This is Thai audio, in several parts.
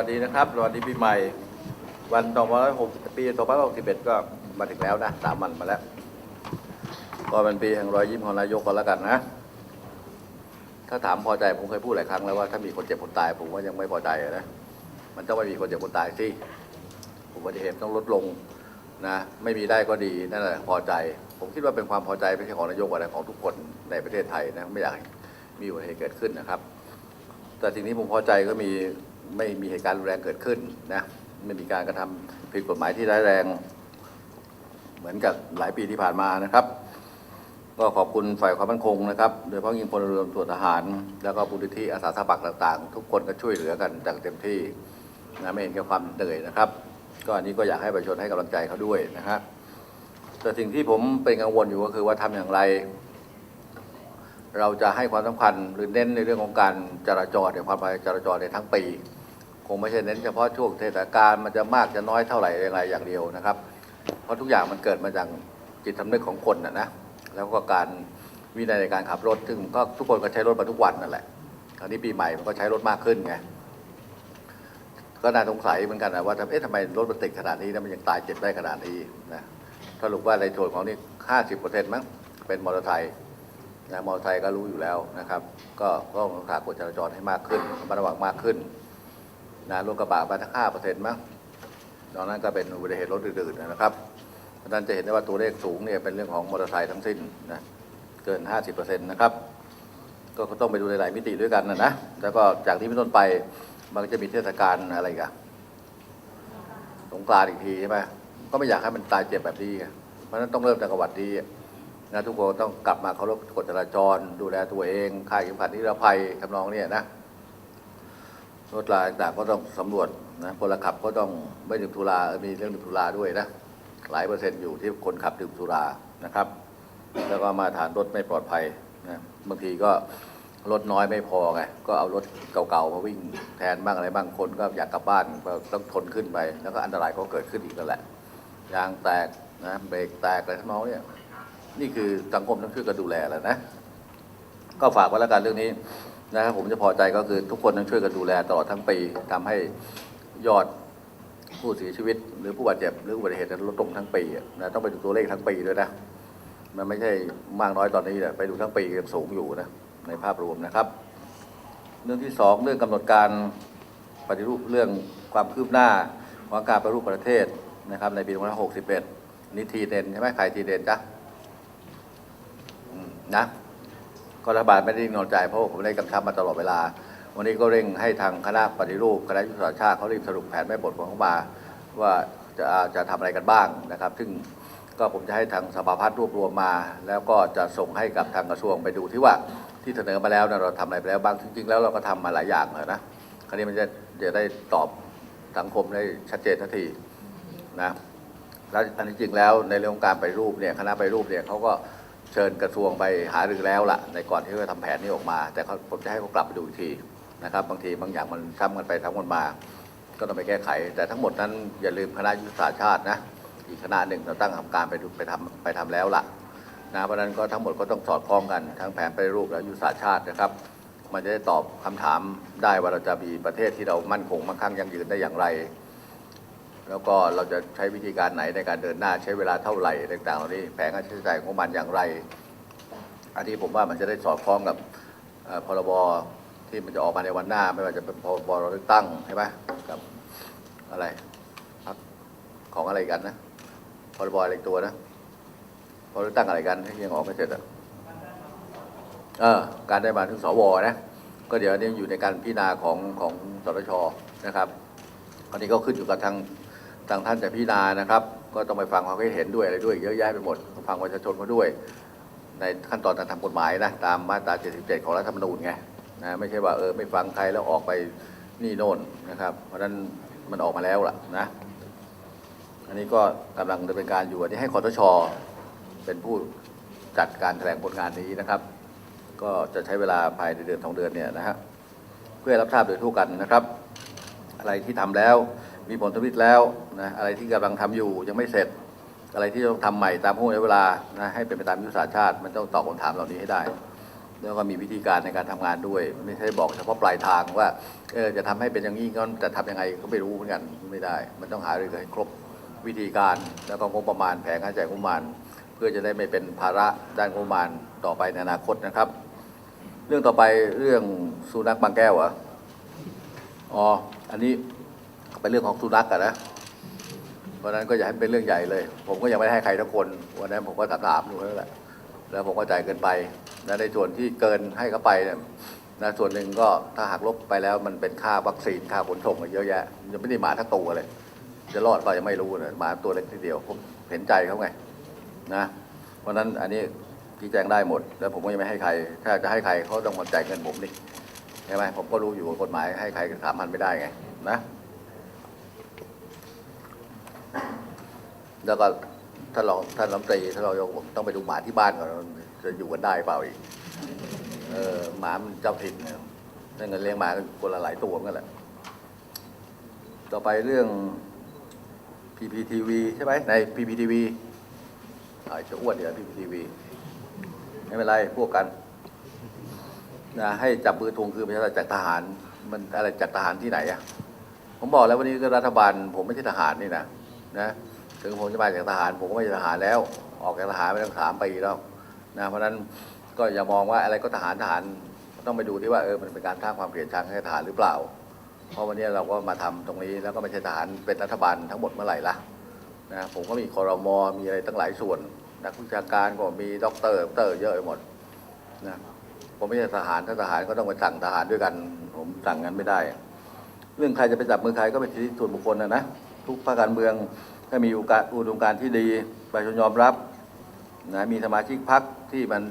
สวัสดีนะครับ สวัสดีปีใหม่ วัน2560ปี2561 ก็มาถึงแล้วนะสามวันมาแล้ว ก็เป็นปีแห่งรอยยิ้มของนายกก็แล้วกันนะ ถ้าถามพอใจผมเคยพูดหลายครั้งแล้วว่าถ้ามีคนเจ็บคนตายผมว่ายังไม่พอใจนะ มันต้องไม่มีคนเจ็บคนตายสิอุบัติเหตุต้องลดลงนะ ไม่มีได้ก็ดีนั่นแหละพอใจ ผมคิดว่าเป็นความพอใจไม่ใช่ของนายกแต่ของทุกคนในประเทศไทยนะไม่อยากมีอุบัติเหตุเกิดขึ้นนะครับ แต่สิ่งที่ผมพอใจก็มี ไม่มีเหตุการณ์รุนแรงเกิดขึ้นนะไม่มีการกระทำผิดกฎหมายที่ร้ายแรง เหมือนกับหลายปีที่ผ่านมานะครับ ก็ขอบคุณฝ่ายความมั่นคงนะครับ โดยเฉพาะยิ่งพลเรือนส่วนทหาร แล้วก็บุริธิอาสาสมัครต่างๆ ทุกคนก็ช่วยเหลือกันอย่างเต็มที่นะไม่เห็นแก่ความเหนื่อยนะครับ ก็อันนี้ก็อยากให้ประชาชนให้กำลังใจเขาด้วยนะฮะแต่สิ่งที่ผมเป็นกังวลอยู่ก็คือว่าทำอย่างไร เราจะให้ความสำคัญหรือเน้นในเรื่องของการจราจรในความปลอดภัยจราจรในทั้งปี คงไม่ใช่เน้นเฉพาะช่วงเทศกาลมันจะมากจะน้อยเท่าไหร่อะไรอย่างเดียวนะครับ เพราะทุกอย่างมันเกิดมาจากจิตสำนึกของคนนะนะแล้วก็การวินัยในการขับรถซึ่งก็ทุกคนก็ใช้รถมาทุกวันนั่นแหละคราวนี้ปีใหม่มันก็ใช้รถมากขึ้นไงก็น่าสงสัยเหมือนกันนะว่าทำเอ๊ะทำไมรถมันติดขนาดนี้แล้วมันยังตายเจ็บได้ขนาดนี้นะสรุปว่าในส่วนของนี่ห้าสิบเปอร์เซ็นต์มั้งเป็นมอเตอร์ไซค์นะมอเตอร์ไซค์ก็รู้อยู่แล้วนะครับ ก็ก็ต้องรักษากฎจราจรให้มากขึ้นระมัดระวังมากขึ้น นะรถกระบะมาทั้งห้าเปอร์เซ็นต์มั้งตอนนั้นก็เป็นอุบัติเหตุรถอื่นๆนะครับเพราะนั้นจะเห็นได้ว่าตัวเลขสูงเนี่ยเป็นเรื่องของมอเตอร์ไซค์ทั้งสิ้นนะเกิน50%นต์นะครับก็ต้องไปดูในหลายมิติด้วยกันนะนะแล้วก็จากที่เป็นต้นไปมันก็จะมีเทศกาลอะไรกันสงกรานต์อีกทีใช่ไหมก็ไม่อยากให้มันตายเจ็บแบบนี้ไงเพราะฉะนั้นต้องเริ่มจากวัดดีนะทุกคนต้องกลับมาเคารพกฎจราจร ดูแลตัวเองค่ายเข็มขัดนิรภัยทำนองนี้นะ รถลาต่างก็ต้องสำรวจนะพลขับก็ต้องไม่ดื่มสุรามีเรื่องดื่มสุราด้วยนะหลายเปอร์เซ็นต์อยู่ที่คนขับดื่มสุรานะครับ แล้วก็มาฐานรถไม่ปลอดภัยนะบางทีก็รถน้อยไม่พอไงก็เอารถเก่าๆมาวิ่งแทนบ้างอะไรบ้างคนก็อยากกลับบ้านก็ต้องทนขึ้นไป แล้วก็อันตรายก็เกิดขึ้นอีกนั่นแหละยางแตกนะเบรกแตกอะไรทั้งนั้นเนี่ยนี่คือสังคมต้องช่วยกันดูแลแล้วนะ ก็ฝากไว้แล้วกันเรื่องนี้ นะครับผมจะพอใจก็คือทุกคนต้องช่วยกันดูแลตลอดทั้งปีทำให้ยอดผู้เสียชีวิต หรือผู้บาดเจ็บ หรืออุบัติเหตุลดลงทั้งปีนะต้องไปดูตัวเลขทั้งปีด้วยนะมันไม่ใช่มากน้อยตอนนี้นะไปดูทั้งปียังสูงอยู่นะในภาพรวมนะครับ เรื่องที่สองเรื่องกำหนดการปฏิรูปเรื่องความคืบหน้าของการปฏิรูปประเทศนะครับ ในปี2561นี่ทีเด่นใช่ไหมใครทีเด่นจ๊ะนะ ก็รัฐบาลไม่ได้นิ่งนอนใจเพราะผมได้กำชับมาตลอดเวลา วันนี้ก็เร่งให้ทางคณะปฏิรูปคณะยุทธศาสตร์ชาติเขารีบสรุปแผนแม่บทของเขามาว่าจะจะทำอะไรกันบ้างนะครับ ซึ่งก็ผมจะให้ทางสภาพัฒน์รวบรวมมา แล้วก็จะส่งให้กับทางกระทรวงไปดูที่ว่าที่เสนอมาแล้วนะเราทำอะไรไปแล้วบ้างจริงๆแล้วเราก็ทำมาหลายอย่างแล้วนะคราวนี้มันจะจะได้ตอบสังคมได้ชัดเจนทันทีนะแล้วอันที่จริงแล้วในเรื่องการไปรูปเนี่ยคณะไปรูปเนี่ยเขาก็ เชิญกระทรวงไปหารือแล้วล่ะ ในก่อนที่จะทำแผนนี้ออกมา แต่ผมจะให้เขากลับไปดูอีกทีนะครับ บางทีบางอย่างมันซ้ำกันไปซ้ำกันมา ก็ต้องไปแก้ไข แต่ทั้งหมดนั้นอย่าลืมคณะยุทธศาสตร์ชาตินะอีกคณะหนึ่งเราตั้งทำการไปดูไปทำไปทำแล้วล่ะนะเพราะนั้นก็ทั้งหมดก็ต้องสอดคล้องกันทั้งแผนไปรูปและยุทธศาสตร์ชาตินะครับ มันจะได้ตอบคำถามได้ว่าเราจะมีประเทศที่เรามั่นคงมั่งคั่งยั่งยืนได้อย่างไร แล้วก็เราจะใช้วิธีการไหนในการเดินหน้าใช้เวลาเท่าไหร่ต่างๆเหล่านี้แผนการใช้จ่ายของมันอย่างไร อันนี้ผมว่ามันจะได้สอดคล้องกับพรบที่มันจะออกมาในวันหน้า ไม่ว่าจะเป็นพรบเลือกตั้งใช่ไหมกับอะไรพรรคของอะไรกันนะพรบอะไรตัวนะพรบเลือกตั้งอะไรกันที่ยังออกไม่เสร็จอะเออการได้มาถึงสวนะก็เดี๋ยวนี้อยู่ในการพิจารณาของของสตชนะครับอันนี้ก็ขึ้นอยู่กับทาง ทางท่านจะพิจารณานะครับ ก็ต้องไปฟังความคิดเห็นด้วยอะไรด้วย เยอะแยะไปหมดฟังประชาชนเขาด้วย ในขั้นตอนการทำกฎหมายนะตามมาตรา 77 ของรัฐธรรมนูญไงนะไม่ใช่ว่าเออไม่ฟังใครแล้วออกไปนี่โน่นนะครับ เพราะนั้นมันออกมาแล้วล่ะนะ อันนี้ก็กำลังดำเนินการอยู่อันนี้ให้คอทชเป็นผู้จัดการแถลงผลงานนี้นะครับ ก็จะใช้เวลาภายในเดือนสองเดือนเนี่ยนะฮะเพื่อรับทราบโดยทั่วกันนะครับ อะไรที่ทำแล้ว มีผลสำเร็จแล้วนะอะไรที่กำลังทำอยู่ยังไม่เสร็จ อะไรที่ต้องทำใหม่ตามห่วงเวลานะให้เป็นไปตามยุทธศาสตร์ชาติ มันต้องตอบคำถามเหล่านี้ให้ได้ แล้วก็มีวิธีการในการทำงานด้วย ไม่ใช่บอกเฉพาะปลายทางว่าเออจะทำให้เป็นอย่างนี้ก็จะทำยังไงก็ไม่รู้เหมือนกันไม่ได้ มันต้องหารือกันให้ครบวิธีการแล้วก็งบประมาณแผนการจ่ายงบประมาณ เพื่อจะได้ไม่เป็นภาระด้านงบประมาณต่อไปในอนาคตนะครับ เรื่องต่อไปเรื่องสุนัขบางแก้วเหรออ๋ออันนี้ เป็นเรื่องของสุนัขอะนะเพราะนั้นก็อย่าให้เป็นเรื่องใหญ่เลย ผมก็ยังไม่ให้ใครทุกคนวันนั้นผมก็ถามถามๆดูแล้วแหละแล้วผมก็จ่ายเกินไปและในส่วนที่เกินให้เขาไปเนี่ยนะส่วนหนึ่งก็ถ้าหักลบไปแล้วมันเป็นค่าวัคซีนค่าขนส่งอะเยอะแยะยังไม่ได้หมาทั้งตัวเลย จะรอดก็ยังไม่รู้นะหมาตัวเล็กทีเดียวผมเห็นใจเขาไงนะเพราะฉะนั้นอันนี้ชี้แจงได้หมด แล้วผมก็ยังไม่ให้ใคร ถ้าจะให้ใครเขาต้องมาจ่ายเงินผมนี่ใช่ไหมผมก็รู้อยู่ว่ากฎหมายให้ใครสามพันไม่ได้ไงนะ แล้วก็ท่านรองท่านรัฐมนตรีท่านรองนายกบอกต้องไปดูหมาที่บ้านก่อนจะอยู่กันได้เปล่าอีกเออหมามันเจ้าถิ่นเนี่ยนั่นเงินเลี้ยงหมาคนละหลายตัวกันแหละต่อไปเรื่อง PPTV ใช่ไหมใน PPTV อาจจะอ้วนเดี๋ยว PPTV ไม่เป็นไรพวกกันนะให้จับมือทวงคือประชาธิปไตยจากทหาร มันอะไรจากทหารที่ไหนอะผมบอกแล้ววันนี้ก็รัฐบาล ผมไม่ใช่ทหารนี่นะนะ ถึงผมจะมาจากทหาร ผมก็ไม่ใช่ทหารแล้ว ออกจากทหารไปตั้งสามปีแล้วนะเพราะนั้นก็อย่ามองว่าอะไรก็ทหารทหารต้องไปดูที่ว่าเออมันเป็นการสร้างความเกลียดชังให้ทหารหรือเปล่า เพราะวันนี้เราก็มาทำตรงนี้แล้วก็ไม่ใช่ทหารเป็นรัฐบาลทั้งหมดเมื่อไหร่ละนะผมก็มีคอรมอมีอะไรตั้งหลายส่วนนักวิชาการก็มีด็อกเตอร์เตอร์เยอะไปหมดนะผมไม่ใช่ทหารถ้าทหารก็ต้องไปสั่งทหารด้วยกัน ผมสั่งกันไม่ได้ เรื่องใครจะไปจับมือใครก็เป็นสิทธิส่วนบุคคลนะนะทุกภาคการเมือง ถ้ามีอุกาอุดมการที่ดีประชาชนยอมรับนะมีสมาชิกพรรคที่มัน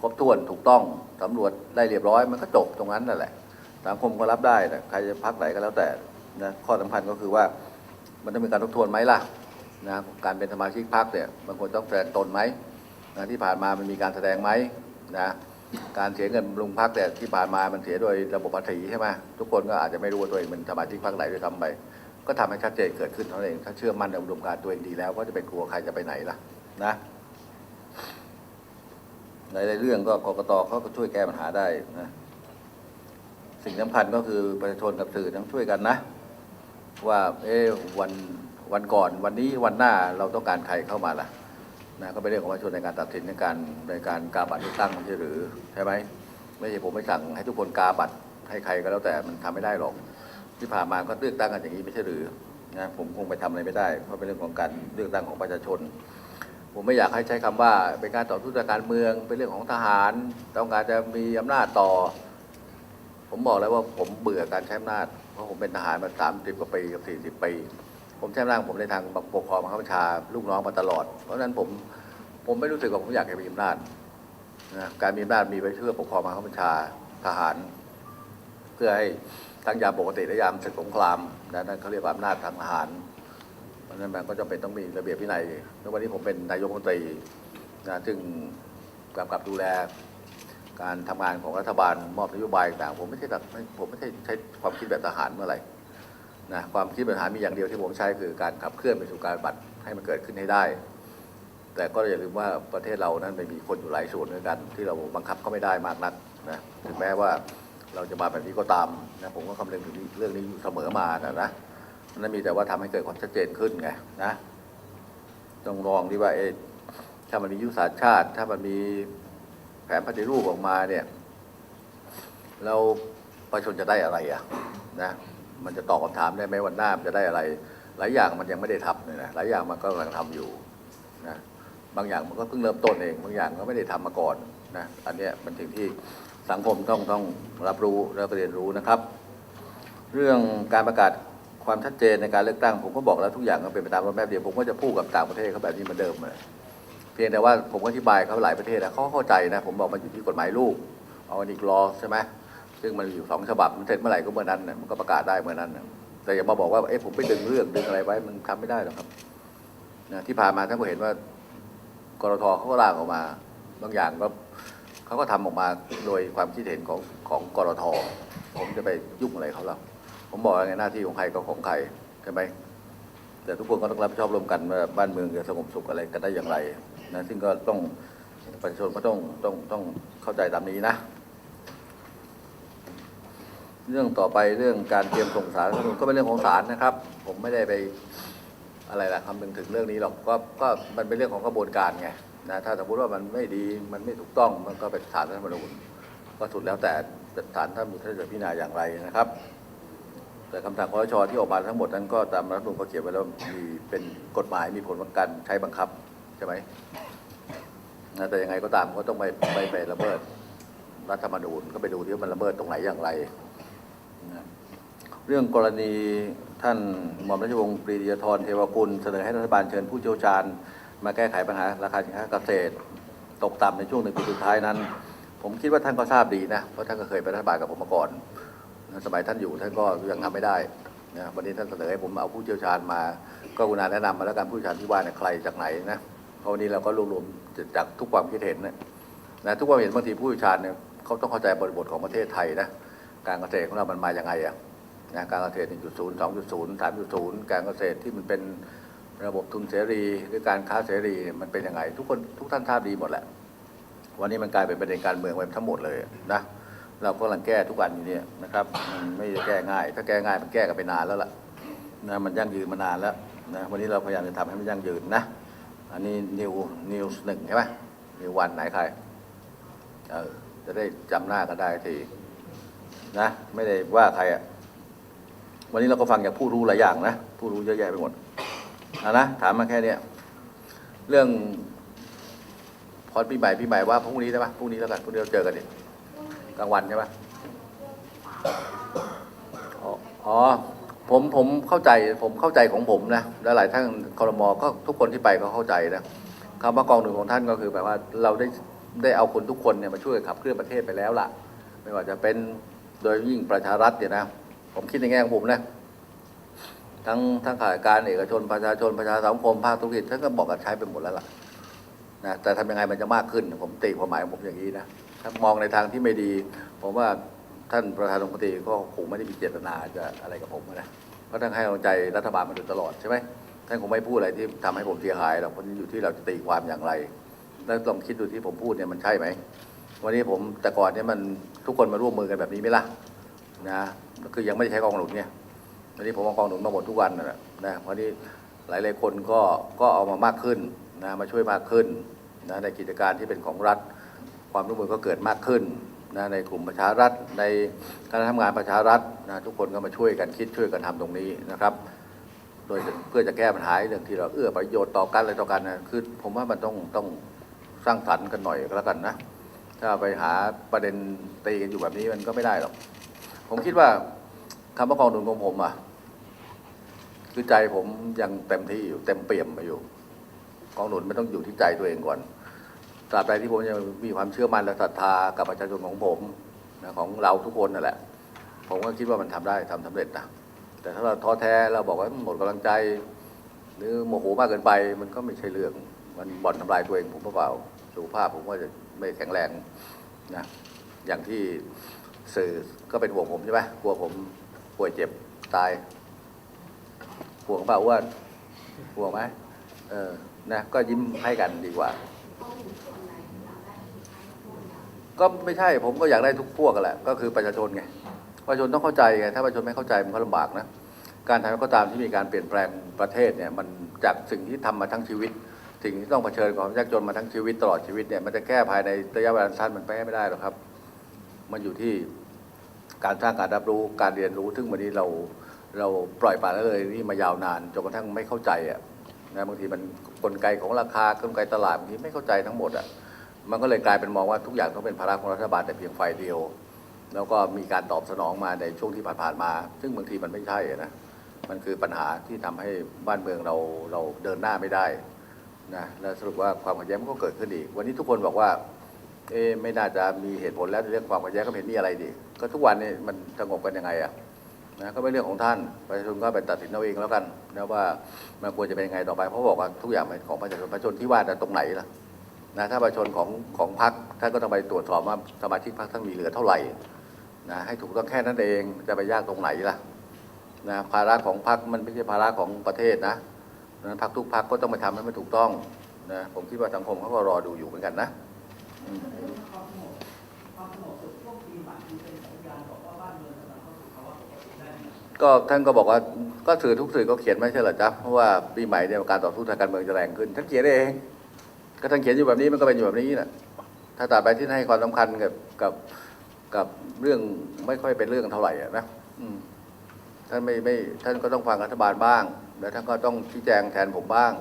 ครบถ้วนถูกต้องสำรวจได้เรียบร้อยมันก็จบตรงนั้นนั่นแหละสังคมก็รับได้นะใครจะพักไหนก็แล้วแต่นะข้อสำคัญก็คือว่ามันต้องมีการทบทวนไหมล่ะนะการเป็นสมาชิกพรรคเนี่ยบางคนต้องแสดงตนไหมนะที่ผ่านมามันมีการแสดงไหมนะการเสียเงินบำรุงพรรคแต่ที่ผ่านมามันเสียโดยระบบภาษีใช่ไหมทุกคนก็อาจจะไม่รู้ว่าตัวเองเป็นสมาชิกพรรคไหนด้วยซ้ำไป ก็ทำให้ชัดเจนเกิดขึ้นเท่านั้นเองถ้าเชื่อมั่นในอุดมการณ์ตัวเองดีแล้ว ก็จะเป็นกลัวใครจะไปไหนล่ะนะในเรื่องก็กรกตเขาก็ช่วยแก้ปัญหาได้นะสิ่งสำคัญก็คือประชาชนกับสื่อต้องช่วยกันนะ ว่าเอ๊วันวันก่อนวันนี้วันหน้าเราต้องการใครเข้ามาล่ะนะก็เป็นเรื่องของประชาชนในการตัดสินในการในการกาบัตรเลือกตั้งใช่หรือใช่ไหมไม่ใช่ผมไม่สั่งให้ทุกคนกาบัตรให้ใครก็แล้วแต่มันทำไม่ได้หรอก ที่ผ่านมาก็เลือกตั้งกันอย่างนี้ไม่ใช่หรือนะผมคงไปทำอะไรไม่ได้ เพราะเป็นเรื่องของการเลือกตั้งของประชาชน ผมไม่อยากให้ใช้คำว่าเป็นการต่อสู้ทางการเมืองเป็นเรื่องของทหาร ต้องการจะมีอำนาจต่อ ผมบอกแล้วว่าผมเบื่อการใช้อำนาจเพราะผมเป็นทหารมาสามสิบกว่าปีกับสี่สิบปีผมใช้อำนาจผมในทางปกครองบังคับบัญชาลูกน้องมาตลอด เพราะฉะนั้นผมผมไม่รู้สึกว่าผมอยากจะมีอำนาจนะการมีอำนาจมีไว้เพื่อปกครองบังคับบัญชาทหาร เพื่อให้ ทั้งยามปกติและยามศึกสงครามนะนั่นเขาเรียกว่าอำนาจทางทหาร เพราะฉะนั้นมันก็จำเป็นต้องมีระเบียบวินัยแล้ววันนี้ผมเป็นนายกรัฐมนตรีนะซึ่งกำกับดูแลการทำงานของรัฐบาลมอบนโยบายต่างผมไม่ใช่ผมไม่ใช่ใช้ความคิดแบบทหารเมื่อไหร่นะความคิดแบบทหารมีอย่างเดียวที่ผมใช้คือการขับเคลื่อนไปสู่การบัตรให้มันเกิดขึ้นให้ได้ แต่ก็อย่าลืมว่าประเทศเรานั้นไม่มีคนอยู่หลายส่วนด้วยกัน ที่เราบังคับเขาไม่ได้มากนักนะถึงแม้ว่า เราจะมาแบบนี้ก็ตามนะผมก็คำนึงถึงเรื่องนี้อยู่เสมอมานะนะนั่นมีแต่ว่าทำให้เกิดความชัดเจนขึ้นไงนะต้องลองที่ว่าเอถ้ามันมียุทธศาสตร์ชาติ ถ้ามันมีแผนปฏิรูปออกมาเนี่ยแล้วประชาชนจะได้อะไรอะนะมันจะตอบคำถามได้ไหมวันหน้าจะได้อะไร หลายอย่างมันยังไม่ได้ทำเลยนะหลายอย่างมันก็กำลังทำอยู่นะบางอย่างมันก็เพิ่งเริ่มต้นเอง บางอย่างก็ไม่ได้ทำมาก่อนนะอันเนี้ยมันสิ่งที่ สังคมต้องต้องรับรู้แล้วก็เรียนรู้นะครับ เรื่องการประกาศความชัดเจนในการเลือกตั้ง ผมก็บอกแล้วทุกอย่างก็เป็นไปตามรถแมพเดียวผมก็จะพูดกับต่างประเทศเขาแบบนี้เหมือนเดิมเลยเพียงแต่ว่าผมก็อธิบายเขาหลายประเทศนะเขาเข้าใจนะผมบอกมันอยู่ที่กฎหมายลูกเอาอันอีกรอใช่ไหมซึ่งมันอยู่สองฉบับมันเสร็จเมื่อไหร่ก็เมื่อนั้นนะมันก็ประกาศได้เมื่อนั้นแต่อย่ามาบอกว่าเอ๊ะผมไปดึงเรื่องดึงอะไรไว้มันทำไม่ได้หรอกครับนะที่ผ่านมาท่านก็เห็นว่ากรทเขาก็ร่างออกมา บางอย่างก็ เขาก็ทำออกมาโดยความคิดเห็นของของกรทผมจะไปยุ่งอะไรเขาหรอผมบอกแล้วไงหน้าที่ของใครก็ของใครใช่ไหมแต่ทุกคนก็ต้องรับผิดชอบร่วมกันว่าบ้านเมืองจะสงบสุขอะไรกันได้อย่างไรนะซึ่งก็ต้องประชาชนก็ต้องต้องต้องเข้าใจตามนี้นะ เรื่องต่อไปเรื่องการเตรียมส่งสารรัฐธรรมนูญก็เป็นเรื่องของศาลนะครับ ผมไม่ได้ไปอะไรล่ะคำนึงถึงเรื่องนี้หรอกก็ก็มันเป็นเรื่องของกระบวนการไง นะถ้าสมมติว่ามันไม่ดีมันไม่ถูกต้องมันก็เป็นศาลรัฐธรรมนูญก็สุดแล้วแต่ศาลท่านท่านจะพิจารณาอย่างไรนะครับ แต่คำสั่งคอสชที่ออกมาทั้งหมดนั้นก็ตามรัฐธรรมนูญเขาเขียนไว้แล้วมีเป็นกฎหมายมีผลบังคับใช้บังคับใช่ไหมนะแต่ยังไงก็ตามก็ต้องไปไปไปละเมิดรัฐธรรมนูญก็ไปดูที่ว่ามันละเมิดตรงไหนอย่างไรนะเรื่องกรณีท่านหม่อมราชวงศ์ปรีดียธรเทวกุลเสนอให้รัฐบาลเชิญผู้เชี่ยวชาญ มาแก้ไขปัญหาราคาสินค้าเกษตร ตกต่ำในช่วงหนึ่งปีสุดท้ายนั้น ผมคิดว่าท่านก็ทราบดีนะ เพราะท่านก็เคยเป็นรัฐบาลกับผมมาก่อน สมัยท่านอยู่ท่านก็ยังทำไม่ได้นะวันนี้ท่านเสนอให้ผมเอาผู้เชี่ยวชาญมา ก็กุณาแนะนำมาแล้วกันผู้เชี่ยวชาญที่ว่าเนี่ยใครจากไหนนะเพราะวันนี้เราก็รวบรวมจากทุกความคิดเห็นนะนะทุกความเห็นบางทีผู้เชี่ยวชาญเนี่ยเขาต้องเข้าใจบริบทของประเทศไทยนะการเกษตรของเรามันมาอย่างไงอะนะการเกษตร1.0 2.0 3.0 การเกษตรที่มันเป็น ระบบทุนเสรีหรือการค้าเสรีมันเป็นยังไง ทุกคนทุกท่านทราบดีหมดแหละ วันนี้มันกลายเป็นประเด็นการเมืองไปทั้งหมดเลยนะเราก็กำลังแก้ทุกวันอยู่เนี่ยนะครับมันไม่ได้แก้ง่าย ถ้าแก้ง่ายมันแก้กันไปนานแล้วล่ะนะมันยั่งยืนมานานแล้วนะวันนี้เราพยายามจะทำให้มันยั่งยืนนะ อันนี้นิวนิวหนึ่งใช่ไหมนิววันไหนใครเออจะได้จำหน้ากันได้ทีนะไม่ได้ว่าใครอะวันนี้เราก็ฟังจากผู้รู้หลายอย่างนะผู้รู้เยอะแยะไปหมด เอานะถามมาแค่เนี้ยเรื่องพรปีใหม่ปีใหม่ว่าพรุ่งนี้ได้ปะพรุ่งนี้แล้วกันพรุ่งนี้เราเจอกันดิกลางวันใช่ไหมอ๋อผมผมเข้าใจผมเข้าใจของผมนะและหลายท่านคอรมอก็ทุกคนที่ไปก็เข้าใจนะคำว่ากองหนุนของท่านก็คือแบบว่าเราได้ได้เอาคนทุกคนเนี่ยมาช่วยขับเคลื่อนประเทศไปแล้วล่ะ ไม่ว่าจะเป็นโดยยิ่งประชารัฐเนี่ยนะ ผมคิดในแง่ของผมนะ ทั้งทั้งข้าราชการเอกชนประชาชนประชาสังคมภาคธุรกิจท่านก็บอกกันใช้ไปหมดแล้วล่ะนะแต่ทำยังไงมันจะมากขึ้น ผมตีความหมายของผมอย่างนี้นะถ้ามองในทางที่ไม่ดี ผมว่าท่านประธานองคมนตรีก็คงไม่ได้มีเจตนาจะอะไรกับผมนะเพราะท่านให้กำลังใจรัฐบาลมาโดยตลอดใช่ไหมท่านคงไม่พูดอะไรที่ทำให้ผมเสียหายหรอกเพราะอยู่ที่เราจะตีความอย่างไรแล้วลองคิดดูที่ผมพูดเนี่ยมันใช่ไหมวันนี้ผมแต่ก่อนเนี่ยมันทุกคนมาร่วมมือกันแบบนี้ไหมล่ะนะคือยังไม่ได้ใช้กองหนุนเนี่ย วันนี้ผมเอากองหนุนมาหมดทุกวันนะนะวันนี้หลายหลายๆคนก็ก็เอามามากขึ้นนะมาช่วยมากขึ้นนะในกิจการที่เป็นของรัฐ ความร่วมมือก็เกิดมากขึ้นนะในกลุ่มประชารัฐในคณะทำงานประชารัฐนะทุกคนก็มาช่วยกันคิดช่วยกันทำตรงนี้นะครับ โดยเพื่อจะแก้ปัญหาเรื่องที่เราเอื้อประโยชน์ต่อกันอะไรต่อกันนะคือผมว่ามันต้องต้องสร้างสรรค์กันหน่อยก็แล้วกันนะถ้าไปหาประเด็นตีกันอยู่แบบนี้มันก็ไม่ได้หรอกผมคิดว่าคำว่ากองหนุนของผมอะ คือใจผมยังเต็มที่อยู่เต็มเปี่ยมมาอยู่กองหนุนมันต้องอยู่ที่ใจตัวเองก่อนตราบใดที่ผมยังมีความเชื่อมั่นและศรัทธากับประชาชนของผมนะของเราทุกคนนั่นแหละ ผมก็คิดว่ามันทำได้ทำสำเร็จนะแต่ถ้าเราท้อแท้เราบอกว่าหมดกำลังใจ หรือโมโหมากเกินไป มันก็ไม่ใช่เรื่อง มันบ่อนทำลายตัวเองผมเปล่าสุขภาพผมก็จะไม่แข็งแรงนะอย่างที่สื่อก็เป็นห่วงผมใช่ไหมกลัวผมป่วยเจ็บตาย ห่วงเปล่าอ้วนห่วงไหมเออนะก็ยิ้มให้กันดีกว่า ก็ไม่ใช่ผมก็อยากได้ทุกพวกกันแหละก็คือประชาชนไงประชาชนต้องเข้าใจไงถ้าประชาชนไม่เข้าใจมันก็ลำบากนะการทำก็ตามที่มีการเปลี่ยนแปลงประเทศเนี่ยมันจากสิ่งที่ทำมาทั้งชีวิต สิ่งที่ต้องเผชิญความยากจนมาทั้งชีวิตตลอดชีวิตเนี่ยมันจะแก้ภายในระยะเวลาสั้นมันแก้ไม่ได้หรอกครับ มันอยู่ที่การสร้างการรับรู้การเรียนรู้ซึ่งวันนี้เรา เราปล่อยปละละเลยนี่มายาวนานจนกระทั่งไม่เข้าใจอะนะบางทีมันกลไกของราคากลไกตลาดบางทีไม่เข้าใจทั้งหมดอะมันก็เลยกลายเป็นมองว่าทุกอย่างต้องเป็นภาระของรัฐบาลแต่เพียงฝ่ายเดียว แล้วก็มีการตอบสนองมาในช่วงที่ผ่านๆมา ซึ่งบางทีมันไม่ใช่อะนะมันคือปัญหาที่ทำให้บ้านเมืองเราเราเดินหน้าไม่ได้นะและสรุปว่าความขัดแย้งมันก็เกิดขึ้นอีก วันนี้ทุกคนบอกว่าเอ๊ไม่น่าจะมีเหตุผลแล้วเรื่องความขัดแย้งก็เห็นมีอะไรดี ก็ทุกวันนี้มันสงบกันยังไงอะ นะก็เป็นเรื่องของท่านประชาชนก็ไปตัดสินเอาเองแล้วกันนะว่ามันควรจะเป็นยังไงต่อไปเพราะบอกว่าทุกอย่างเป็นของประชาชนประชาชนที่ว่าแต่ตรงไหนล่ะนะถ้าประชาชนของของพรรคท่านก็ต้องไปตรวจสอบว่าสมาชิกพรรคท่านมีเหลือเท่าไหร่นะให้ถูกต้องแค่นั้นเองจะไปยากตรงไหนล่ะนะภาระของพรรคมันไม่ใช่ภาระของประเทศนะดังนั้นพรรคทุกพรรคก็ต้องไปทำให้มันถูกต้องนะผมคิดว่าสังคมเขาก็รอดูอยู่เหมือนกันนะ ก็ท่านก็บอกว่าก็สื่อทุกสื่อก็เขียนไม่ใช่เหรอจ๊ะเพราะว่าปีใหม่เนี่ยการต่อสู้ทางการเมืองจะแรงขึ้นท่านเขียนเองก็ท่านเขียนอยู่แบบนี้มันก็เป็นอยู่แบบนี้นะถ้าตัดไปที่ให้ความสำคัญกับกับกับเรื่องไม่ค่อยเป็นเรื่องเท่าไหร่อะนะอืมท่านไม่ไม่ท่านก็ต้องฟังรัฐบาลบ้าง แล้วท่านก็ต้องชี้แจงแทนผมบ้าง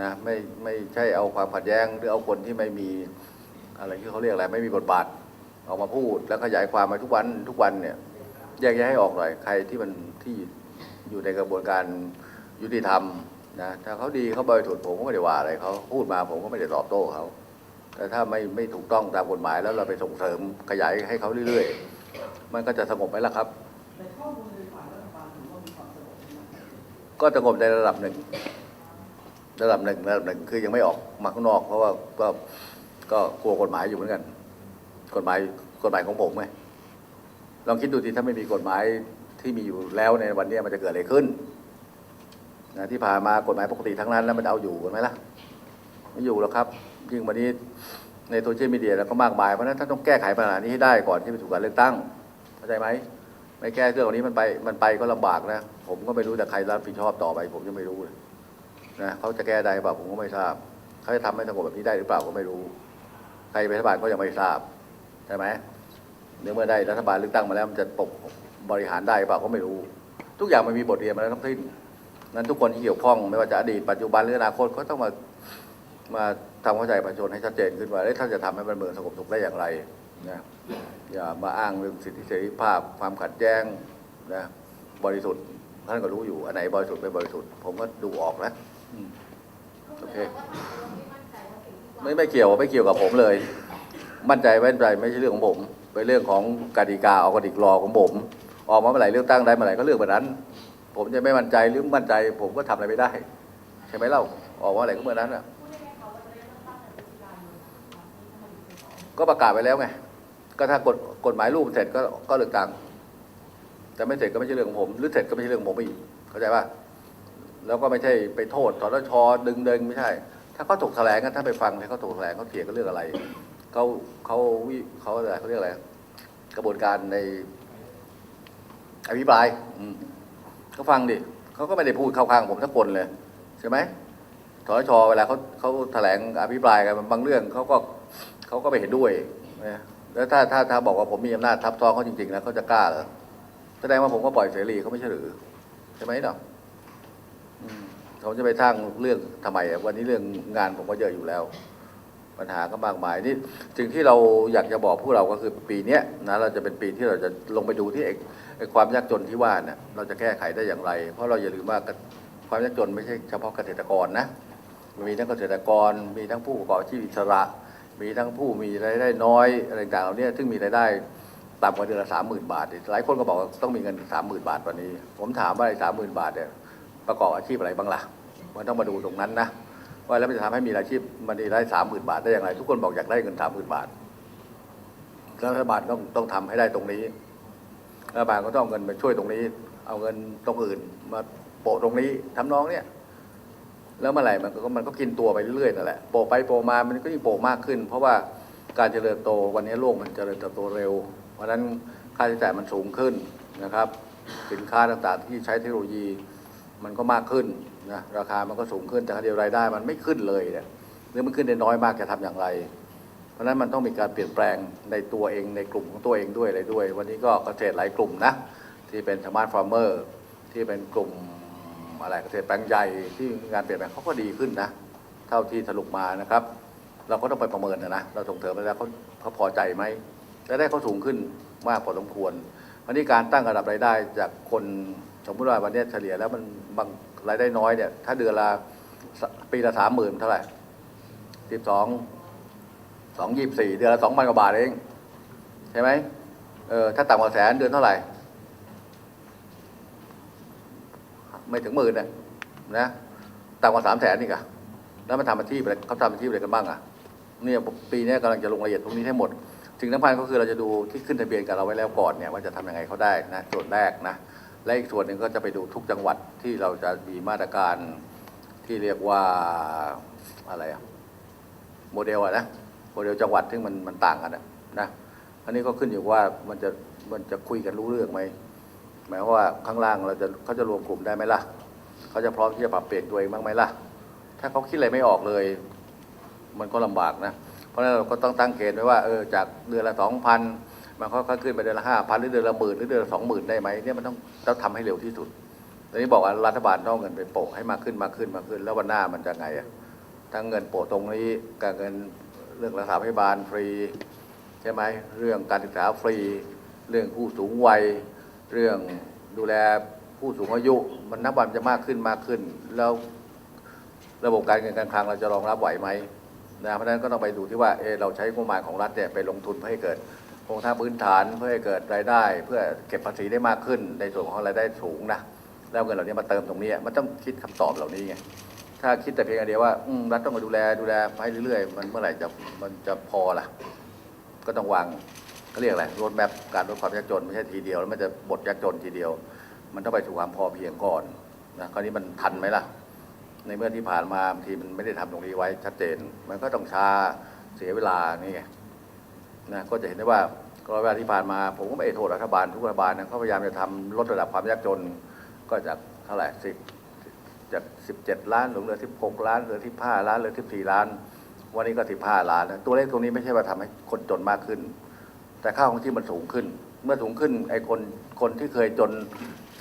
นะ ไม่ไม่ใช่เอาความขัดแย้งหรือเอาคนที่ไม่มีอะไรที่เขาเรียกอะไร ไม่มีบทบาทออกมาพูดแล้วขยายความมาทุกวันทุกวันเนี่ย แยกแยะให้ออกหน่อยใครที่มันที่อยู่ในกระบวนการยุติธรรมนะถ้าเขาดีเขาบริสุทธิ์ผมก็ไม่ได้ว่าอะไรเขาพูดมาผมก็ไม่ได้ตอบโต้เขาแต่ถ้าไม่ไม่ถูกต้องตามกฎหมายแล้วเราไปส่งเสริมขยายให้เขาเรื่อยๆ มันก็จะสงบไหมล่ะครับ ก็สงบในระดับหนึ่ง ระดับหนึ่งระดับหนึ่งคือยังไม่ออกมาข้างนอก เพราะว่าก็ก็กลัวกฎหมายอยู่เหมือนกัน กฎหมายกฎหมายของผมไง ลองคิดดูทีถ้าไม่มีกฎหมายที่มีอยู่แล้วในวันนี้มันจะเกิดอะไรขึ้นนะที่ผ่านมากฎหมายปกติทั้งนั้นแล้วมันเอาอยู่กันไหมล่ะไม่อยู่แล้วครับยิ่งวันนี้ในโซเชียลมีเดียแล้วก็มากมายเพราะนั้นท่านต้องแก้ไขปัญหานี้ให้ได้ก่อนที่จะถูกการเลือกตั้งเข้าใจไหมไม่แก้เรื่องนี้มันไปมันไปก็ลำบากนะ ผมก็ไม่รู้แต่ใครรับผิดชอบต่อไป ผมยังไม่รู้เลยนะเขาจะแก้ได้เปล่าผมก็ไม่ทราบเขาจะทำให้สงบแบบนี้ได้หรือเปล่าก็ไม่รู้ ใครเป็นรัฐบาลก็ยังไม่ทราบใช่ไหม เนื่อเมื่อได้รัฐบาลเลือกตั้งมาแล้วมันจะปกบริหารได้เปล่าก็ไม่รู้ ทุกอย่างมันมีบทเรียนมาแล้วทั้งสิ้นนั้นทุกคนที่เกี่ยวข้องไม่ว่าจะอดีตปัจจุบันหรืออนาคตก็ต้องมามาทำเข้าใจประชาชนให้ชัดเจนขึ้นว่าท่านจะทำให้บ้านเมืองสงบสุขได้อย่างไรนะอย่ามาอ้างเรื่องสิทธิเสรีภาพ ความขัดแย้งนะบริสุทธิ์ท่านก็รู้อยู่อันไหนบริสุทธิ์ไม่บริสุทธิ์ผมก็ดูออกนะโอเค ไม่ไม่เกี่ยวไม่เกี่ยวกับผมเลย มั่นใจไม่มั่นใจไม่ใช่เรื่องของผม เป็นเรื่องของกติกาเอากติกรอของผม ออกมาเมื่อไหร่เลือกตั้งได้เมื่อไหร่ก็เลือกแบบนั้น ผมจะไม่มั่นใจหรือมั่นใจ ผมก็ทำอะไรไม่ได้ ใช่ไหมเล่าออกมาเมื่อไหร่ก็เมื่อนั้นอะก็ประกาศไปแล้วไงก็ถ้ากฎกฎหมายรูปเสร็จก็ก็เลือกตั้งแต่ไม่เสร็จก็ไม่ใช่เรื่องของผม หรือเสร็จก็ไม่ใช่เรื่องของผมอีกเข้าใจป่ะแล้วก็ไม่ใช่ไปโทษสตชดึงเดิงไม่ใช่ ถ้าเขาถกแถลงกันถ้าไปฟังให้เขาถกแถลงเขาเถียงกันเรื่องอะไร เขาเขาวิเขาอะไรเขาเรียกอะไรกระบวนการในอภิปรายอืมก็ฟังดิเขาก็ไม่ได้พูดเข้าข้างผมสักคนเลยใช่ไหมสชเวลาเขาเขาแถลงอภิปรายกันบางเรื่องเขาก็เขาก็ไม่เห็นด้วยนะแล้วถ้าถ้าถ้าบอกว่าผมมีอำนาจทับซ้อนเขาจริงๆแล้วเขาจะกล้าเหรอแสดงว่าผมก็ปล่อยเสรีเขาไม่ใช่หรือใช่ไหมเนาะเขาจะไปสร้างเรื่องทำไมวันนี้เรื่องงานผมก็เยอะอยู่แล้ว ปัญหาก็มากมายนี่สิ่งที่เราอยากจะบอกพวกเราก็คือปีนี้นะเราจะเป็นปีที่เราจะลงไปดูที่ไอ้ความยากจนที่ว่าเนี่ยเราจะแก้ไขได้อย่างไร เพราะเราอย่าลืมว่าความยากจนไม่ใช่เฉพาะเกษตรกรนะมีทั้งเกษตรกร มีทั้งผู้ประกอบอาชีพอิสระ มีทั้งผู้มีรายได้น้อยอะไรต่างๆเหล่านี้ซึ่งมีรายได้ต่ำกว่าเดือนละสามหมื่นบาท หลายคนก็บอกว่าต้องมีเงินสามหมื่นบาทวันนี้ ผมถามว่าไอ้สามหมื่นบาทเนี่ยประกอบอาชีพอะไรบ้างล่ะ มันต้องมาดูตรงนั้นนะ ว่าแล้วมันจะทำให้มีอาชีพมันได้สามหมื่นบาทได้อย่างไร ทุกคนบอกอยากได้เงินสามหมื่นบาทรัฐบาลก็ต้องทำให้ได้ตรงนี้รัฐบาลก็ต้องเอาเงินมาช่วยตรงนี้ เอาเงินตรงอื่น มาโปะตรงนี้ทำนองเนี้ยแล้วเมื่อไหร่มันก็มันก็กินตัวไปเรื่อยๆนั่นแหละโปะไปโปะมามันก็ยิ่งโปะมากขึ้น เพราะว่าการเจริญโตวันนี้โลกมันเจริญเติบโตเร็ว เพราะฉะนั้นค่าใช้จ่ายมันสูงขึ้นนะครับ สินค้าต่างๆที่ใช้เทคโนโลยีมันก็มากขึ้น นะราคามันก็สูงขึ้นแต่ขณะเดียวรายได้มันไม่ขึ้นเลยเนี่ยหรือมันขึ้นได้น้อยมากจะทำอย่างไร เพราะฉะนั้นมันต้องมีการเปลี่ยนแปลงในตัวเองในกลุ่มของตัวเองด้วยอะไรด้วย วันนี้ก็เกษตรหลายกลุ่มนะที่เป็นสมาร์ทฟาร์มเมอร์ที่เป็นกลุ่มอะไรเกษตรแปลงใหญ่ที่การเปลี่ยนแปลงเขาก็ดีขึ้นนะ เท่าที่สรุปมานะครับ เราก็ต้องไปประเมินนะนะเราส่งเสริมไปแล้วเขาเขาพอใจไหมรายได้เขาสูงขึ้นมากพอสมควรวันนี้การตั้งระดับรายได้จากคนสมมติว่าวันนี้เฉลี่ยแล้วมันบาง รายได้น้อยเนี่ย ถ้าเดือนละปีละสามหมื่นเท่าไหร่สิบสองสองยี่สี่เดือนละสองพันกว่าบาทเอง ใช่ไหมเออถ้าต่ำกว่าแสนเดือนเท่าไหร่ ไม่ถึงหมื่นนะนะต่ำกว่าสามแสนนี่กะแล้วมันทำอาชีพอะไรเขาทำอาชีพอะไรกันบ้างอะเนี่ยปีนี้กำลังจะลงรายละเอียดตรงนี้ให้หมดสิ่งสำคัญก็คือเราจะดูที่ขึ้นทะเบียนกับเราไว้แล้วก่อนเนี่ยว่าจะทำยังไงเขาได้นะส่วนแรกนะ และอีกส่วนหนึ่งก็จะไปดูทุกจังหวัดที่เราจะมีมาตรการที่เรียกว่าอะไรอะโมเดลอะนะโมเดลจังหวัดซึ่งมันมันต่างกันนะนะอันนี้ก็ขึ้นอยู่ว่ามันจะมันจะคุยกันรู้เรื่องไหมหมายว่าข้างล่างเราจะเขาจะรวมกลุ่มได้ไหมล่ะเขาจะพร้อมที่จะปรับเปลี่ยนตัวเองบ้างไหมล่ะ ถ้าเขาคิดอะไรไม่ออกเลย มันก็ลำบากนะ เพราะฉะนั้นเราก็ต้องตั้งเกณฑ์ไว้ว่าเออจากเดือนละสองพัน มันก็ขึ้นไปเดือนละห้าพันหรือเดือนละหมื่นหรือเดือนละสองหมื่นได้ไหมเนี่ยมันต้องต้องทำให้เร็วที่สุดตอนนี้บอกว่ารัฐบาลต้องเงินไปโปะให้มากขึ้นมากขึ้นมากขึ้น แล้ววันหน้ามันจะไงอะทั้งเงินโปะตรงนี้กับเงินเรื่องรักษาพยาบาลฟรีใช่ไหมเรื่องการศึกษาฟรี เรื่องผู้สูงวัย เรื่องดูแลผู้สูงอายุ มันนับวันจะมากขึ้นมากขึ้น แล้วระบบการเงินการคลังเราจะรองรับไหวไหมนะเพราะฉะนั้นก็ต้องไปดูที่ว่าเออเราใช้งบประมาณของรัฐเนี่ยไปลงทุนเพื่อให้เกิด รงสร้างพื้นฐานเพื่อให้เกิดรายได้ เพื่อเก็บภาษีได้มากขึ้น ในส่วนของรายได้สูงนะแล้วเงินเหล่านี้มาเติมตรงนี้มันต้องคิดคำตอบเหล่านี้ไงถ้าคิดแต่เพียงอย่างเดียวว่ารัฐต้องมาดูแลดูแลไปเรื่อยๆ มันเมื่อไหร่จะมันจะพอล่ะ ก็ต้องวางเขาเรียกอะไรรถแมพการลดความยากจนไม่ใช่ทีเดียวแล้วมันจะหมดยากจนทีเดียว มันต้องไปสู่ความพอเพียงก่อนนะคราวนี้มันทันไหมล่ะ ในเมื่อที่ผ่านมาบางทีมันไม่ได้ทำตรงนี้ไว้ชัดเจน มันก็ต้องช้าเสียเวลานี่ไงนะก็จะเห็นได้ว่า ก็เวลาที่ผ่านมา ผมก็ไม่ได้โทษรัฐบาลทุกรัฐบาลนะเขาพยายามจะทำลดระดับความยากจน ก็จากเท่าไหร่สิบจากสิบเจ็ดล้านเหลือสิบหกล้านเหลือสิบห้าล้านเหลือสิบสี่ล้าน วันนี้ก็สิบห้าล้านนะตัวเลขตรงนี้ไม่ใช่ว่าทำให้คนจนมากขึ้น แต่ค่าของที่มันสูงขึ้น เมื่อสูงขึ้นไอ้คนคนที่เคยจน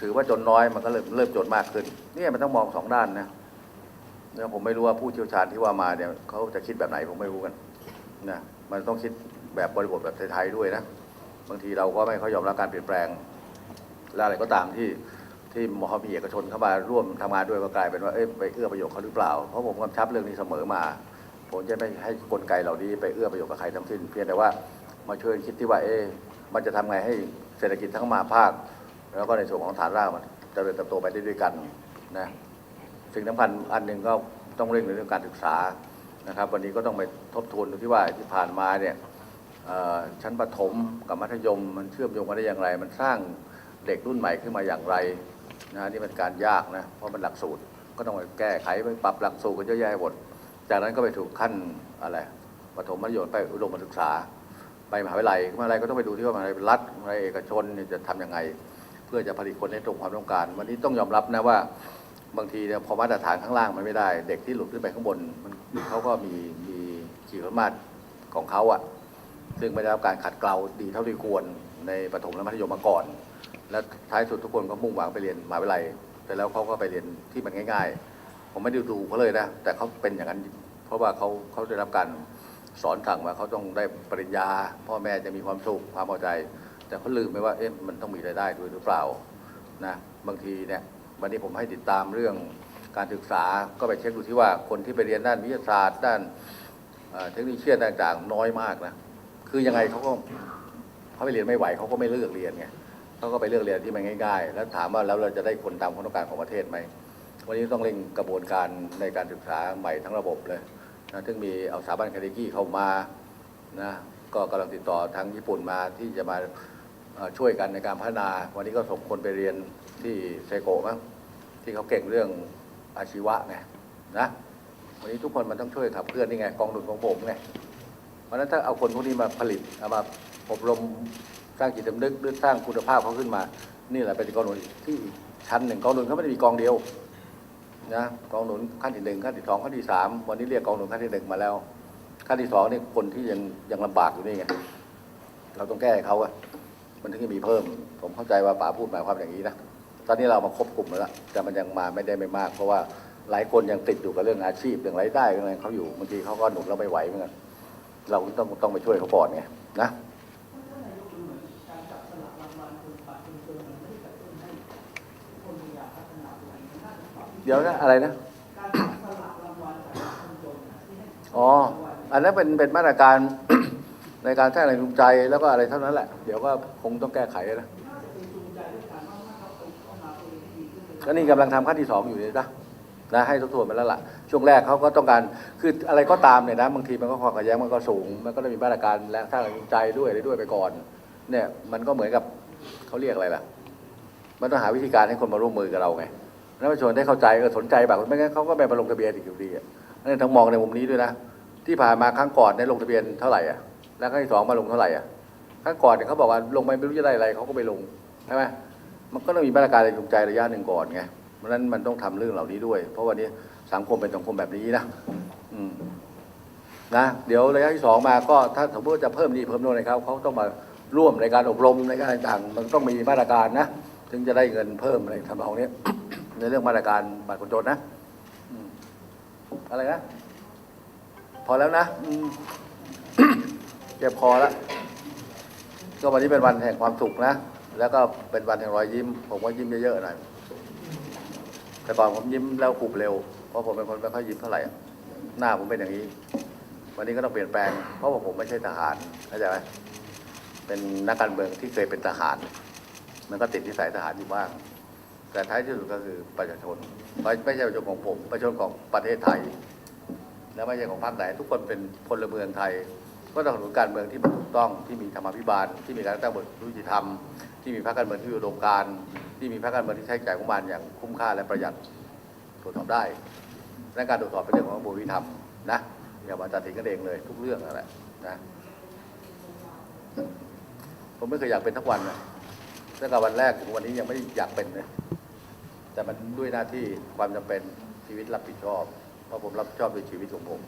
ถือว่าจนน้อยมันก็เริ่มเริ่มจนมากขึ้นนี่มันต้องมองสองด้านนะเนี่ยผมไม่รู้ว่าผู้เชี่ยวชาญที่ว่ามาเนี่ยเขาจะคิดแบบไหนผมไม่รู้กันนะมันต้องคิด แบบบริบทแบบไทยๆด้วยนะ บางทีเราก็ไม่ค่อยยอมรับการเปลี่ยนแปลงและอะไรก็ตามที่ที่มหมีเอกชนเข้ามาร่วมทำงานด้วยก็กลายเป็นว่าเอ้ยไปเอื้อประโยชน์เขาหรือเปล่า เพราะผมกำชับเรื่องนี้เสมอมา ผมจะไม่ให้กลไกเหล่านี้ไปเอื้อประโยชน์กับใครทั้งสิ้น เพียงแต่ว่ามาช่วยคิดที่ว่าเอ๊ะมันจะทำไงให้เศรษฐกิจทั้งมาภาค แล้วก็ในส่วนของฐานรากมันจริญเติบโตไปได้ด้วยกันนะสิ่งสำคัญอันหนึ่งก็ต้องเร่งในเรื่องการศึกษานะครับ วันนี้ก็ต้องไปทบทวนดูที่ว่าที่ผ่านมาเนี่ย ชั้นประถมกับมัธยม มันเชื่อมโยงกันได้อย่างไร มันสร้างเด็กรุ่นใหม่ขึ้นมาอย่างไรนะนี่เป็นการยากนะเพราะมันหลักสูตรก็ต้องไปแก้ไขไปปรับหลักสูตรกันเยอะแยะหมดจากนั้นก็ไปถูกขั้นอะไรประถมมัธยมไปอุดมศึกษา ไปมหาวิทยาลัยมหาวิทยาลัยก็ต้องไปดูที่ว่ามหาวิทยาลัยรัฐมหาวิทยาลัยเอกชนจะทำยังไง เพื่อจะผลิตคนให้ตรงความต้องการ วันนี้ต้องยอมรับนะว่าบางทีเนี่ยพอมาตรฐานข้างล่างมันไม่ได้ เด็กที่หลุดขึ้นไปข้างบนมันเขาก็มีมีขีดความสามารถของเขาอะ ซึ่งไม่ได้รับการขัดเกลาดีเท่าที่ควรในประถมและมัธยมมาก่อน และท้ายสุดทุกคนก็มุ่งหวังไปเรียนมหาวิทยาลัยแต่แล้วเขาก็ไปเรียนที่มันง่าย ๆ ผมไม่ได้ดูเขาเลยนะ แต่เขาเป็นอย่างนั้น เพราะว่าเขาเขาได้รับการสอนสั่งมาเขาต้องได้ปริญญา พ่อแม่จะมีความสุขความพอใจ แต่เขาลืมไปว่าเอ๊ะมันต้องมีรายได้ด้วยหรือเปล่านะบางทีเนี่ยวันนี้ผมให้ติดตามเรื่องการศึกษาก็ไปเช็คดูที่ว่าคนที่ไปเรียนด้านวิทยาศาสตร์ ด้านเทคโนโลยีต่างๆ น้อยมากนะ คือยังไงเขาก็เขาไปเรียนไม่ไหวเขาก็ไม่เลือกเรียนไงเขาก็ไปเลือกเรียนที่มันง่ายๆ แล้วถามว่าแล้วเราจะได้คนตามความต้องการของประเทศไหมวันนี้ต้องเร่งกระบวนการในการศึกษาใหม่ทั้งระบบเลยนะซึ่งมีเอาสถาบันคาเดกี้เข้ามานะก็กำลังติดต่อทางญี่ปุ่นมาที่จะมาช่วยกันในการพัฒนา วันนี้ก็ส่งคนไปเรียนที่เซโกะมั้งที่เขาเก่งเรื่องอาชีวะไงนะวันนี้ทุกคนมันต้องช่วยขับเคลื่อนนี่ไงกองทุนของผมไง ราะฉะนั้นถ้าเอาคนพวกนี้มาผลิตเอามาอบรมสร้างจิตสำนึกหรือสร้างคุณภาพเขาขึ้นมา นี่แหละเป็นกองทุนที่ชั้นหนึ่งกองทุนเขาไม่ได้มีกองเดียวนะกองทุนขั้นที่หนึ่งขั้นที่สองขั้นที่สามวันนี้เรียกกองทุนขั้นที่หนึ่งมาแล้ว ขั้นที่สองนี่คนที่ยังยังลำบากอยู่นี่ไงเราต้องแก้ให้เขาอะมันถึงจะมีเพิ่ม ผมเข้าใจว่าป๋าพูดหมายความอย่างนี้นะตอนนี้เรามาครบกลุ่มแล้ว แต่มันยังมาไม่ได้ไม่มาก เพราะว่าหลายคนยังติดอยู่กับเรื่องอาชีพเรื่องรายได้เรื่องอะไรเขาอยู่บางทีเขาก็หนุนเราไม่ไหวเหมือนกัน เราต้องต้องไปช่วยเขาก่อนไงนะเดี๋ยวนะอะไรนะอ๋อ อันนั้นเป็นเป็นมาตรการในการแท้งแรงจูงใจแล้วก็อะไรเท่านั้นแหละ เดี๋ยวก็คงต้องแก้ไขนะก็นี่กำลังทำขั้นที่สองอยู่เลยจ้ะ นะให้ทบทวนไปแล้วล่ะช่วงแรกเขาก็ต้องการคืออะไรก็ตามเนี่ยนะบางทีมันก็ความขัดแย้งมันก็สูง มันก็ต้องมีมาตรการและสร้างแรงจูงใจด้วยอะไรด้วยไปก่อน เนี่ยมันก็เหมือนกับเขาเรียกอะไรล่ะ มันต้องหาวิธีการให้คนมาร่วมมือกับเราไงแล้วประชาชนได้เข้าใจเออสนใจแบบไม่งั้นเขาก็ไม่มาลงทะเบียนอีกอยู่ดีอะนั่นต้องมองในมุมนี้ด้วยนะที่ผ่านมาครั้งก่อนเนี่ยลงทะเบียนเท่าไหร่อะแล้วครั้งที่สองมาลงเท่าไหร่อะครั้งก่อนเนี่ยเขาบอกว่าลงไปไม่รู้จะได้อะไรเขาก็ไม่ลงใช่ไหมมันก็ต้องมีมาตรการในจูงใจระยะหนึ่งก่อนไง เพราะฉะนั้นมันต้องทำเรื่องเหล่านี้ด้วย เพราะวันนี้สังคมเป็นสังคมแบบนี้นะอืมนะเดี๋ยวระยะที่สองมาก็ถ้าสมมติว่าจะเพิ่มนี่เพิ่มโน่นให้เขาเขาต้องมาร่วมในการอบรมในการต่างมันต้องมีมาตรการนะถึงจะได้เงินเพิ่มอะไรทำนองนี้ในเรื่องมาตรการบัตรคนจนนะอะไรนะพอแล้วนะอืมเจ็บคอแล้วก็วันนี้เป็นวันแห่งความสุขนะ แล้วก็เป็นวันแห่งรอยยิ้ม ผมก็ยิ้มเยอะๆหน่อย แต่ก่อนผมยิ้มแล้วขุบเร็ว เพราะผมเป็นคนไม่ค่อยยิ้มเท่าไหร่ หน้าผมเป็นอย่างนี้ วันนี้ก็ต้องเปลี่ยนแปลง เพราะว่าผมไม่ใช่ทหารเข้าใจไหมเป็นนักการเมืองที่เคยเป็นทหาร มันก็ติดที่สายทหารอยู่บ้าง แต่ท้ายที่สุดก็คือประชาชน ไม่ใช่ประชาชนของผม ประชาชนของประเทศไทย และไม่ใช่ของพรรคไหน ทุกคนเป็นพลเมืองไทย ก็ต้องสนับสนุนการเมืองที่มันถูกต้อง ที่มีธรรมาภิบาล ที่มีการตั้งบทยุติธรรม ที่มีพรรคการเมืองที่มีอุดมการณ ที่มีพรรคการเมืองที่ใช้จ่ายงบประมาณอย่างคุ้มค่าและประหยัดตรวจสอบได้และการตรวจสอบเป็นเรื่องของกระบวนการยุติธรรมนะอย่ามาตัดสินกันเองเลย ทุกเรื่องนั่นแหละนะผมไม่เคยอยากเป็นทั้งวันนะตั้งแต่วันแรกถึงวันนี้ยังไม่อยากเป็นเลยแต่มันด้วยหน้าที่ความจำเป็นชีวิตรับผิดชอบเพราะผมรับผิดชอบด้วยชีวิตของผม